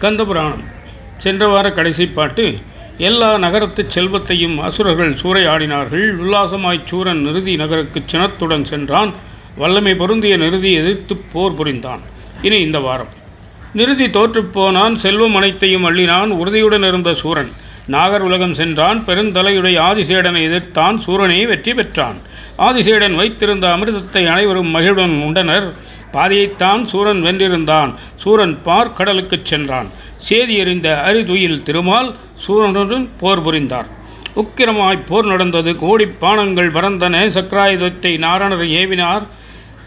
கந்தபுராணம். சென்ற வார கடைசி பாட்டு எல்லா நகரத்து செல்வத்தையும் அசுரர்கள் சூறையாடினார்கள். உல்லாசமாய்ச் சூரன் நிருதி நகருக்கு சினத்துடன் சென்றான். வல்லமை பொருந்திய நிருதி எதிர்த்துப் போர் புரிந்தான். இனி இந்த வாரம். நிறுதி தோற்றுப்போனான் செல்வம் அனைத்தையும் அள்ளினான் உறுதியுடன் இருந்த சூரன். நாகர் உலகம் சென்றான் பெருந்தலையுடைய ஆதிசேடனை எதிர்த்தான் சூரனே வெற்றி பெற்றான். ஆதிசேடன் வைத்திருந்த அமிர்தத்தை அனைவரும் மகிழுடன் உண்டனர். பாதையைத்தான் சூரன் வென்றிருந்தான். சூரன் பார் கடலுக்குச் சென்றான். சேதி எறிந்த அரிதுயில் திருமால் சூரனுடன் போர் புரிந்தார். உக்கிரமாய் போர் நடந்தது. கோடிப் பானங்கள் பறந்தன. சக்கராயுதத்தை நாரணர் ஏவினார்.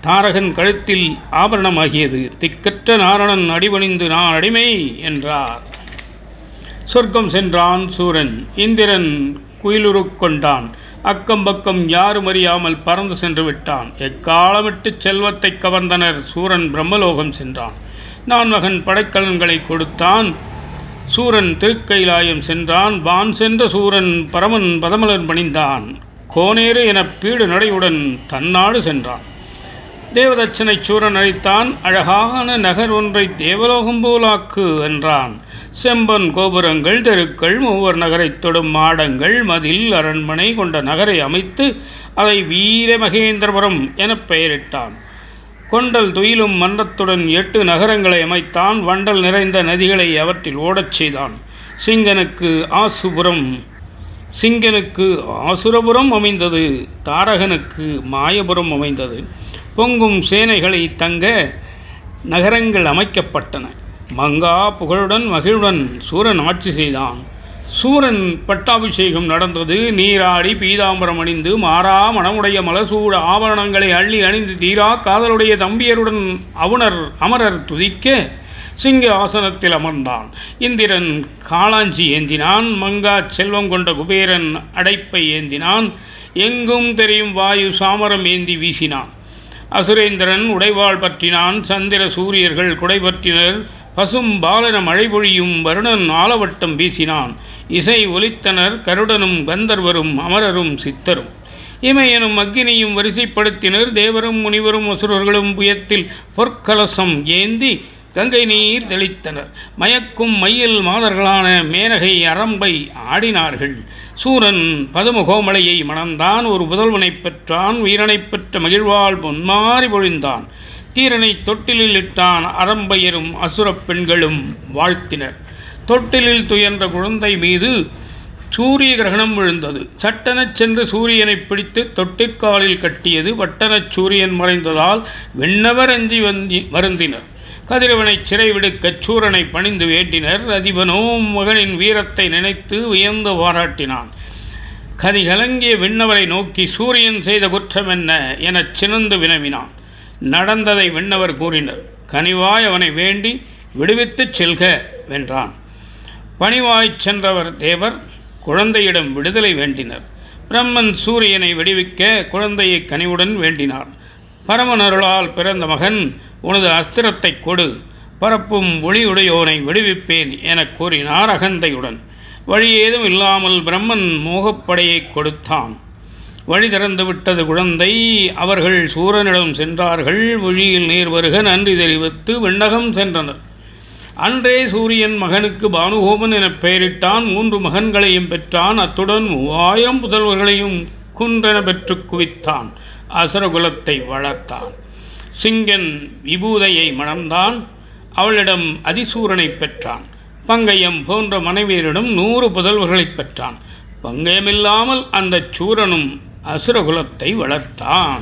தாரகன் கழுத்தில் ஆபரணமாகியது. திக்கற்ற நாரணன் அடிபணிந்து நான் அடிமை என்றார். சொர்க்கம் சென்றான் சூரன். இந்திரன் குயிலுருக் கொண்டான். அக்கம் பக்கம் யாரும் அறியாமல் பறந்து சென்று விட்டான். எக்காலமிட்டு செல்வத்தை கவர்ந்தனர். சூரன் பிரம்மலோகம் சென்றான். நான் மகன் படைக்கலன்களை கொடுத்தான். சூரன் திருக்கைலாயம் சென்றான். வான் சென்ற சூரன் பரமன் பதமலன் பணிந்தான். கோனேறு என பீடு நடையுடன் தன்னாடு சென்றான். தேவதச்சனை சூரன் அழைத்தான் அழகான நகர் ஒன்றை தேவலோகம் போலாக்கு என்றான். செம்பன் கோபுரங்கள் தெருக்கள் மூவர் நகரைத் தொடும் மாடங்கள் மதில் அரண்மனை கொண்ட நகரை அமைத்து அதை வீரமகேந்திரபுரம் எனப் பெயரிட்டான். கொண்டல் துயிலும் மன்றத்துடன் எட்டு நகரங்களை அமைத்தான் வண்டல் நிறைந்த நதிகளை அவற்றில் ஓடச் செய்தான். சிங்கனுக்கு ஆசுபுரம் சிங்கனுக்கு ஆசுரபுரம் அமைந்தது தாரகனுக்கு மாயபுரம் அமைந்தது. பொங்கும் சேனைகளை தங்க நகரங்கள் அமைக்கப்பட்டன. மங்கா புகழுடன் மகிழுடன் சூரன் ஆட்சி செய்தான். சூரன் பட்டாபிஷேகம் நடந்தது. நீராடி பீதாம்பரம் அணிந்து மாறா மனமுடைய மலசூட ஆபரணங்களை அள்ளி அணிந்து தீரா காதலுடைய தம்பியருடன் அவுணர் அமரர் துதிக்க சிங்க ஆசனத்தில் அமர்ந்தான். இந்திரன் காளாஞ்சி ஏந்தினான். மங்கா செல்வம் கொண்ட குபேரன் அடைப்பை ஏந்தினான். எங்கும் தெரியும் வாயு சாமரம் ஏந்தி வீசினான். அசுரேந்திரன் உடைவாள் பற்றினான் சந்திர சூரியர்கள் குடைபற்றினர் பசும் பாலன மழை பொழியும் வருணன் ஆலவட்டம் வீசினான். இசை ஒலித்தனர் கருடனும் கந்தர்வரும் அமரரும் சித்தரும். இமையனும் அக்கினியும் வரிசைப்படுத்தினர். தேவரும் முனிவரும் அசுரர்களும் புயத்தில் பொற்கலசம் ஏந்தி கங்கை நீர் தெளித்தனர். மயக்கும் மையில் மாதர்களான மேனகை அரம்பை ஆடினார்கள். சூரன் பதுமகோமலையை மணந்தான் ஒரு புதல்வனைப் பெற்றான் வீரனைப் பெற்ற மகிழ்வால் பொன்மாறி பொழிந்தான். தீரனை தொட்டிலில் இட்டான் அறம்பயரும் அசுரப் பெண்களும் வாழ்த்தினர். தொட்டிலில் துயன்ற குழந்தை மீது சூரிய கிரகணம் விழுந்தது. சட்டெனச் சென்று சூரியனை பிடித்து தொட்டிற்காலில் கட்டியது. வட்டனச் சூரியன் மறைந்ததால் விண்ணவர் அஞ்சி வந்தி வருந்தினர். கதிரவனை சிறைவிடுக்கச் சூரனை பணிந்து வேண்டினர். அதிபனோ மகனின் வீரத்தை நினைத்து வியந்து பாராட்டினான். கதி கலங்கிய விண்ணவரை நோக்கி சூரியன் செய்த குற்றம் என்ன? எனச் சினந்து வினவினான். நடந்ததை விண்ணவர் கூறினர். கனிவாய் அவனை வேண்டி விடுவித்துச் செல்க வென்றான். பணிவாய்ச் சென்றவர் தேவர் குழந்தையிடம் விடுதலை வேண்டினர். பிரம்மன் சூரியனை விடுவிக்க குழந்தையை கனிவுடன் வேண்டினார். பரமனருளால் பிறந்த மகன் உனது அஸ்திரத்தை கொடு. பரப்பும் ஒளியுடையோனை விடுவிப்பேன் எனக் கூறினார் அகந்தையுடன். வழி ஏதும் இல்லாமல் பிரம்மன் மோகப்படையை கொடுத்தான். வழி திறந்து விட்டது குழந்தை அவர்கள் சூரனிடம் சென்றார்கள். வழியில் நீர் வருக நன்றி தெரிவித்து விண்ணகம் சென்றனர். அன்றே சூரியன் மகனுக்கு பானுகோபன் எனப் பெயரிட்டான். மூன்று மகன்களையும் பெற்றான். அத்துடன் மூவாயிரம் புதல்வர்களையும் குன்றென பெற்று குவித்தான். அசுரகுலத்தை வளர்த்தான். சிங்கன் விபூதையை மணந்தான். அவளிடம் அதிசூரனை பெற்றான். பங்கயம் போன்ற மனைவியரிடம் நூறு புதல்வர்களைப் பெற்றான். பங்கயமில்லாமல் அந்த சூரனும் அசுரகுலத்தை வளர்த்தான்.